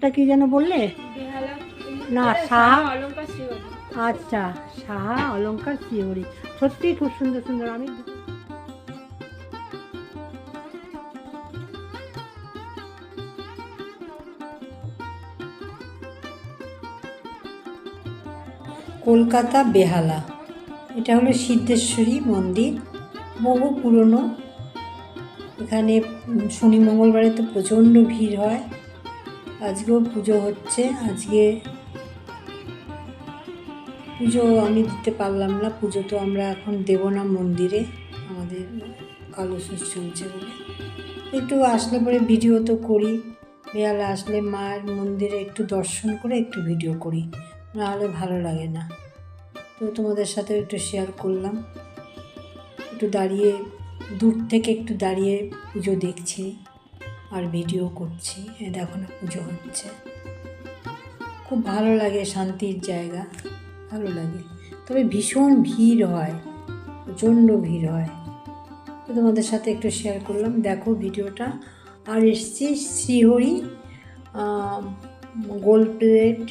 ওটা কি যেন বললে? না সাহা আচ্ছা সাহা অলঙ্কার শিউরি সত্যিই খুব সুন্দর সুন্দর। আমি কলকাতা বেহালা। এটা হলো সিদ্ধেশ্বরী মন্দির। বহু পুরনো। এখানে শনি মঙ্গলবারে তো প্রচণ্ড ভিড় হয়। আজকেও পুজো হচ্ছে, আজকে পুজো আমি দিতে পারলাম না, পুজো তো আমরা এখন দেব না মন্দিরে, আমাদের কালো ষষ্ঠ চলছে বলে। একটু আসলে পরে ভিডিও তো করি বেয়ালে আসলে মায়ের মন্দিরে একটু দর্শন করে একটু ভিডিও করি, নাহলে ভালো লাগে না। তো তোমাদের সাথে একটু শেয়ার করলাম, একটু দাঁড়িয়ে, দূর থেকে একটু দাঁড়িয়ে পুজো দেখছি। আর ভিডিও করছি। এ দেখো না, পুজো হচ্ছে। খুব ভালো লাগে, শান্তির জায়গা। ভালো লাগে। তবে ভীষণ ভিড় হয়, প্রচণ্ড ভিড় হয়। তো তোমাদের সাথে একটু শেয়ার করলাম। দেখো ভিডিওটা। আর এসছি শ্রীহরি গোল্ড প্লেট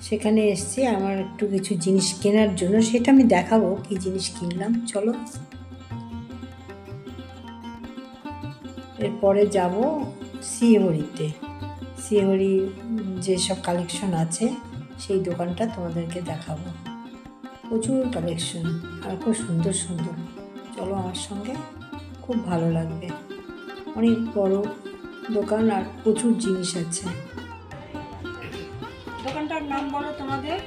সেখানে এসছি। আমার একটু কিছু জিনিস কেনার জন্য। সেটা আমি দেখাবো, কি জিনিস কিনলাম। চলো। এরপরে যাব শ্রীহরি উম, যেসব কালেকশন আছে সেই দোকানটা তোমাদেরকে দেখাবো। প্রচুর কালেকশন আর খুব সুন্দর সুন্দর। চলো আমার সঙ্গে খুব ভালো লাগবে। অনেক বড় দোকান আর প্রচুর জিনিস আছে। দোকানটার নাম বলো তোমাদের?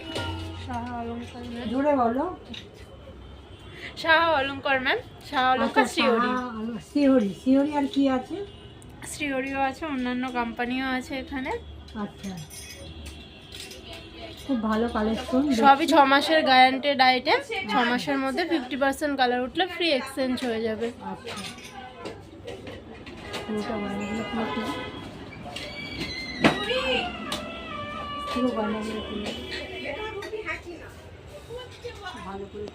জোরে বলো। সাহা অলঙ্কার ম্যাম সাহা অলঙ্কার আচ্ছা, শিওরি সাহা- শিহরি শিহরি আর কি আছে? শ্রীহরিও আছে অন্যান্য কোম্পানিও আছে এখানে। আচ্ছা। খুব ভালো কালেকশন সবই ছ মাসের গ্যারান্টেড আইটেম ছ মাসের মধ্যে ফিফটি পার্সেন্ট কালার উঠলে ফ্রি এক্সচেঞ্জ হয়ে যাবে। আচ্ছা। ভালো করে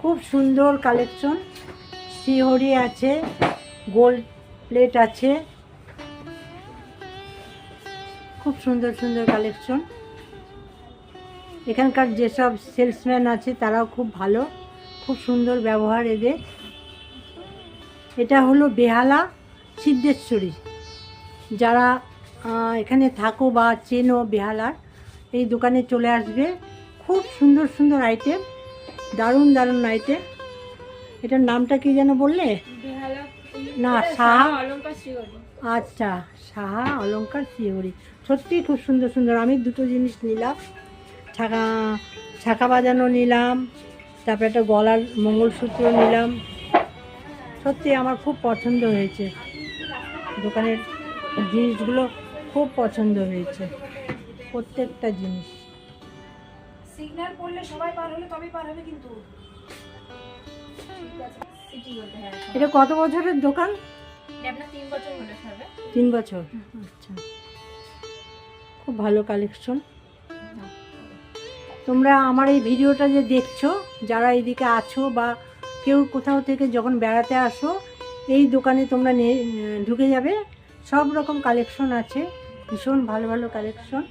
খুব সুন্দর কালেকশন শিহরি আছে গোল্ড প্লেট আছে। খুব সুন্দর সুন্দর কালেকশন এখানকার যেসব সেলসম্যান আছে, তারাও খুব ভালো। খুব সুন্দর ব্যবহার এদের। এটা হলো বেহালা সিদ্ধেশ্বরী। যারা এখানে থাকো বা চেনো বেহালার এই দোকানে চলে আসবে। খুব সুন্দর সুন্দর আইটেম দারুণ দারুণ আইটেম এটার নামটা কি যেন বললে? না সাহা। আচ্ছা সাহা অলঙ্কার শিহরি সত্যিই খুব সুন্দর সুন্দর। আমি দুটো জিনিস নিলাম। ছাকা ছাকা বাজানো নিলাম। তারপরে একটা গলার মঙ্গলসূত্র নিলাম। সত্যি আমার খুব পছন্দ হয়েছে। দোকানের জিনিসগুলো খুব পছন্দ হয়েছে। প্রত্যেকটা জিনিস। সিগন্যাল পড়লে সবাই পার হলে তবেই পার হবে কিন্তু। এটা কত বছরের দোকান? তিন বছর তিন বছর? আচ্ছা। খুব ভালো কালেকশন তোমরা আমার এই ভিডিওটা যে দেখছ, যারা এদিকে আছো বা কেউ কোথাও থেকে যখন বেড়াতে আসো, এই দোকানে তোমরা ঢুকে যাবে। সব রকম কালেকশন আছে, ভীষণ ভালো ভালো কালেকশন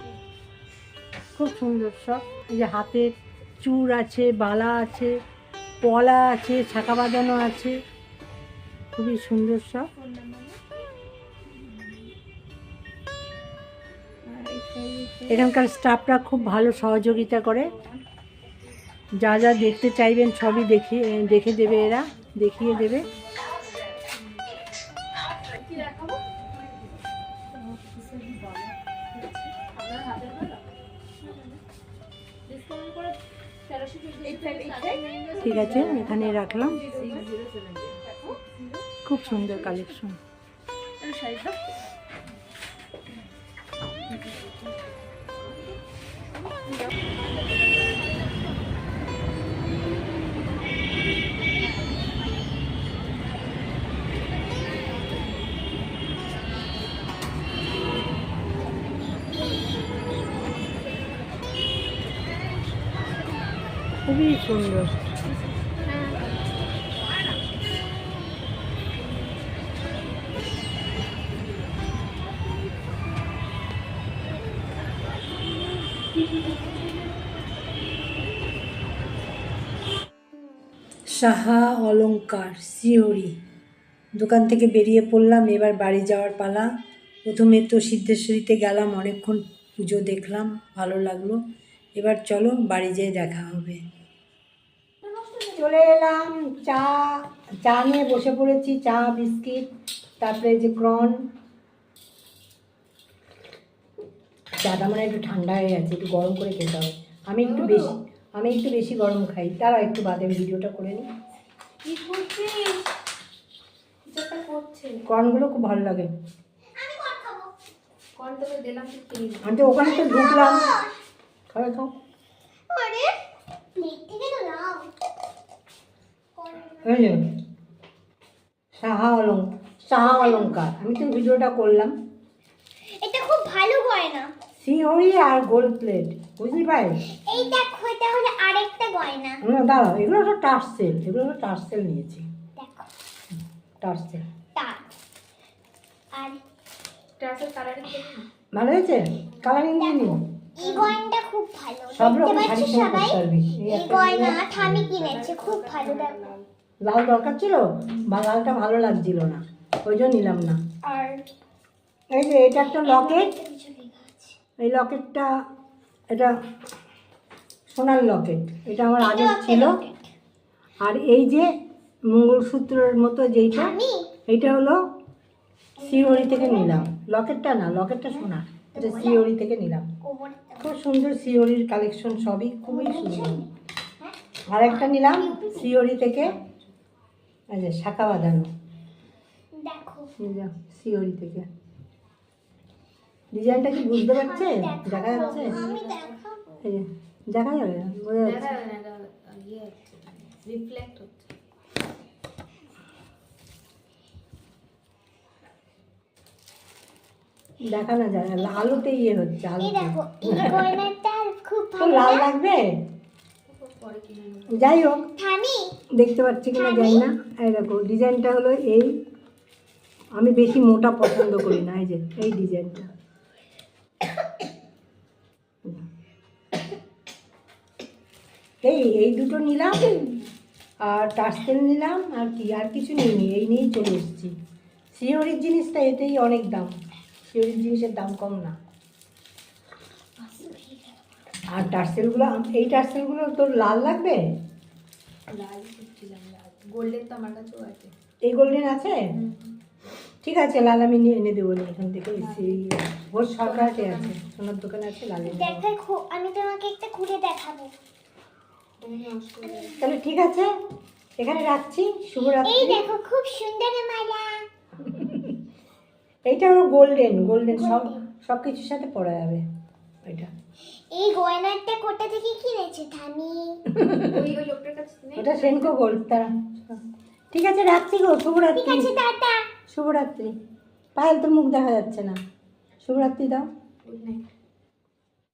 খুব সুন্দর সব। এই যে হাতের চূড় আছে, বালা আছে, পলা আছে, ছাকা বাঁধানো আছে। খুবই সুন্দর সব। এখানকার স্টাফরা খুব ভালো সহযোগিতা করে। যা যা দেখতে চাইবেন সবই দেখিয়ে, দেখে দেবে এরা, দেখিয়ে দেবে। ঠিক আছে, এখানে রাখলাম। খুব সুন্দর collection Bu bir sonuyor. Saha অলঙ্কার সিওরি। দোকান থেকে বেরিয়ে পড়লাম, এবার বাড়ি যাওয়ার পালা। প্রথমে তো সিদ্ধেশ্বরীতে গেলাম, অনেকক্ষণ পুজো দেখলাম, ভালো লাগল। এবার চলো বাড়ি যেয়ে দেখা হবে। চলে এলাম, চা চা নিয়ে বসে পড়েছি, চা, বিস্কিট, তারপরে যে ক্রন চাটা মানে একটু ঠান্ডা হয়ে গেছে একটু গরম করে খেতে হবে। আমি একটু বেশি আমি একটু বেশি গরম খাই। তারা একটু বাদে ভিডিওটা করে নিই। কর্নগুলো খুব ভালো লাগে। নে। আমি তো ওখানে তো ঢুকলাম। খাবে খাও সাহা সাহা অলঙ্কার আমি তো ভিডিওটা করলাম। এটা খুব ভালো গয়না। সিহরি আর গোল্ড প্লেট বুঝলি ভাই এই দেখো এটা হলো আরেকটা গয়না। না দাঁড়াও এগুলো তো টার্সেল এগুলো তো টার্সেল নিয়েছি। দেখো। টার্সেল আর কালারিং ভালো হয়েছে? কালারিং দিয়ে নিও এই গয়নাটা খুব ভালো। সব রকম সঙ্গে সবাই? এই গয়না নিলাম। থামি কিনেছে খুব ভালো দেখো। লাল দরকার ছিল? বা লালটা ভালো লাগছিল না। ওই জন্য নিলাম না। আর এই যে এটা একটা লকেট এই লকেটটা এটা সোনার লকেট। এটা আমার আগে ছিল। আর এই যে মঙ্গলসূত্রের মতো যেইটা এইটা হলো সিওরি থেকে নিলাম। লকেটটা না লকেটটা সোনা এটা সিওরি থেকে নিলাম। খুব সুন্দর সিওরির কালেকশন সবই খুবই সুন্দর। আর একটা নিলাম সিওরি থেকে যে শাখা বাঁধানো। সিওরি থেকে। ডিজাইনটা কি বুঝতে পারছে দেখা যাচ্ছে? দেখা যাবে বোঝা যাচ্ছে। দেখা ইয়ে হচ্ছে রিফ্লেক্ট হচ্ছে। দেখা না যায় না, আলোতে ইয়ে হচ্ছে খুব লাল লাগবে? যাই হোক দেখতে পাচ্ছি কিনা জানি না। এই দেখো ডিজাইনটা হলো এই। আমি বেশি মোটা পছন্দ করি না এই যে এই ডিজাইনটা। এই এই দুটো নিলাম। আর টার্সেল নিলাম আর কি আর কিছু নিইনি। এই নিয়েই চলে এসেছি। সিওরির জিনিসটা এতেই অনেক দাম। সিওরির জিনিসের দাম কম না। আর টার্সেলগুলো এই টার্সেলগুলো তোর লাল লাগবে? লাল গোল্ডেন তো আমার কাছেও আছে। এই গোল্ডেন আছে? ঠিক আছে লাল আমি নিয়ে এনে দেবো। না এখান থেকে ঘোষ সরকারকে আছে। সোনার দোকানে আছে লাল আমি তোমাকে একটা খুলে দেখাবো তুমি নষ্ট হয়ে যাবে তাহলে ঠিক আছে এখানে রাখছি শুভরাত্রি। এই দেখো খুব সুন্দর মালা। এইটা হলো গোল্ডেন গোল্ডেন সব সব কিছুর সাথে পরা যাবে ওইটা এই গয়নাটা কোথা থেকে কিনেছে থামি ওই ওই লোকটার কাছে ওটা সেনকো গোল্ড তারা। ঠিক আছে রাখছি গো ঠিক শুভরাত্রি আছে টাটা। শুভরাত্রি। পায়েল তো মুখ দেখা যাচ্ছে না। শুভরাত্রি দাও। Good night